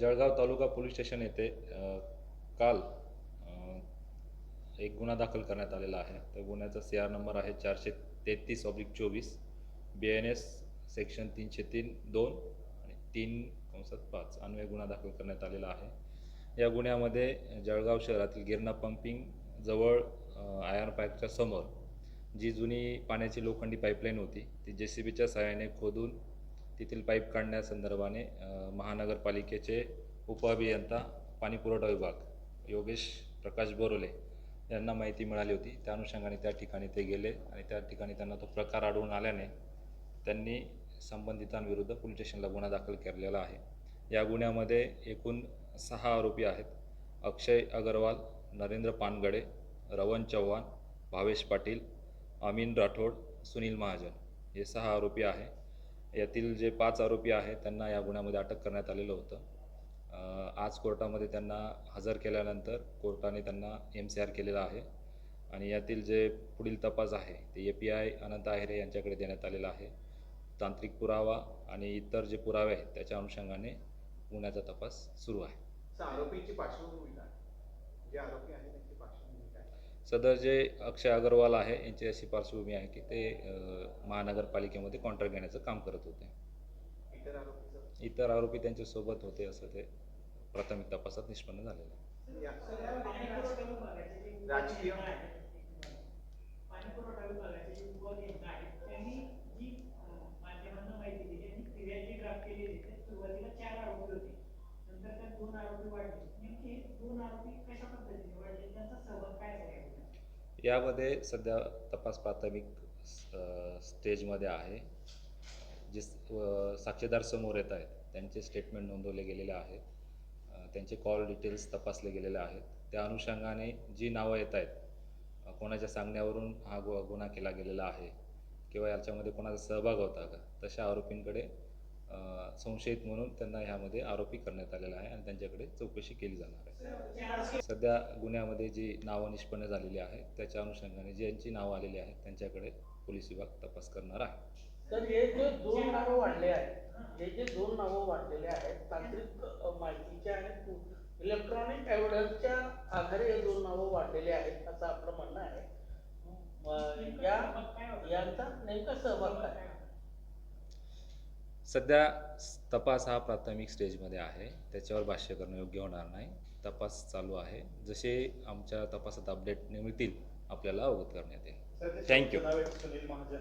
जळगाव तालुका police station येथे काल एक गुन्हा दाखल करण्यात आलेला आहे. त्या गुन्ह्याचा सी आर नंबर आहे चारशे तेहतीस ऑब्लिक चोवीस बी एन एस सेक्शन तीनशे तीन दोन आणि तीन कंसात पाच अन्वय गुन्हा दाखल करण्यात आलेला आहे. या गुन्ह्यामध्ये जळगाव शहरातील गिरणा पंपिंग जवळ आयर्न पार्कच्या समोर जी जुनी पाण्याची लोखंडी पाईपलाईन होती ती जे सी बीच्या सहाय्याने खोदून तेथील पाईप काढण्यासंदर्भाने महानगरपालिकेचे उपअभियंता पाणीपुरवठा विभाग योगेश प्रकाश बोरोले यांना माहिती मिळाली होती. त्या अनुषंगाने त्या ठिकाणी ते गेले आणि त्या ठिकाणी त्यांना तो प्रकार आढळून आल्याने त्यांनी संबंधितांविरुद्ध पोलीस स्टेशनला गुन्हा दाखल केलेला आहे. या गुन्ह्यामध्ये एकूण सहा आरोपी आहेत. अक्षय अगरवाल नरेंद्र पानगडे रवन चव्हाण भावेश पाटील अमीन राठोड सुनील महाजन. हे सहा आरोपी आहे. यातील जे पाच आरोपी आहेत त्यांना या गुन्ह्यामध्ये अटक करण्यात आलेलं होतं. आज कोर्टामध्ये त्यांना हजर केल्यानंतर कोर्टाने त्यांना एम सी आर केलेला आहे आणि यातील जे पुढील तपास आहे ते ए पी आय अनंत आहिरे यांच्याकडे देण्यात आलेला आहे. तांत्रिक पुरावा आणि इतर जे पुरावे आहेत त्याच्या अनुषंगाने गुन्ह्याचा तपास सुरू आहे. आरोपीची पार्श्वभूमी काय? जे आरोपी आहे त्यांची पार्श्वभूमी सदर जे अक्षय अगरवाल आहे यांची अशी पार्श्वभूमी आहे की ते महानगरपालिकेमध्ये कॉन्ट्रॅक्ट घेण्याचं काम करत होते. इतर आरोपी त्यांच्यासोबत होते असं ते प्राथमिक तपासात निष्पन्न झालेलं आहे. या- राजकीय? पाणीपुरवठा विभागाचे जे उपअभियंता आहेत त्यांनी जी अं, माध्यमांना माहिती दिली आणि फिर्याद जी ड्राफ्ट केलेली आहे, त्यात सुरुवातीला चार आरोपी होते नंतर त्यात दोन आरोपी वाढले. नेमके दोन आरोपी कशा पद्धतीने वाढले त्यांचा सहभाग काय आहे यामध्ये सध्या तपास प्राथमिक स्टेजमध्ये आहे. जे साक्षीदार समोर येत आहेत त्यांचे स्टेटमेंट नोंदवले गेलेले आहेत. त्यांचे कॉल डिटेल्स तपासले गेलेले आहेत. त्या अनुषंगाने जी नावं येत आहेत कोणाच्या सांगण्यावरून हा गु गुन्हा केला गेलेला आहे किंवा याच्यामध्ये कोणाचा सहभाग होता का तशा आरोपींकडे संशयित म्हणून त्यांना ह्यामध्ये आरोपी करण्यात आलेला आहे आणि त्यांच्याकडे चौकशी केली जाणार आहे. सध्या गुन्ह्यामध्ये जी नावं निष्पन्न झालेली आहेत त्याच्या अनुषंगाने ज्यांची नावं आलेली आहेत त्यांच्याकडे पोलीस विभाग तपास करणार आहे. तर हे जे दोन नावं वाढले आहेत हे जे दोन नावं वाढलेले आहेत तांत्रिक माहितीचे आणि इलेक्ट्रॉनिक एव्हिडन्सच्या आधारे हे दोन नावं वाढलेले आहेत असं आपलं म्हणणं आहे. या यांचा नेमका सहभाग काय? सध्या तपास हा प्राथमिक स्टेजमध्ये आहे. त्याच्यावर भाष्य करणं योग्य होणार नाही. तपास चालू आहे. जसे आमच्या तपासात अपडेट मिळतील आपल्याला अवगत करण्यात येईल. सर,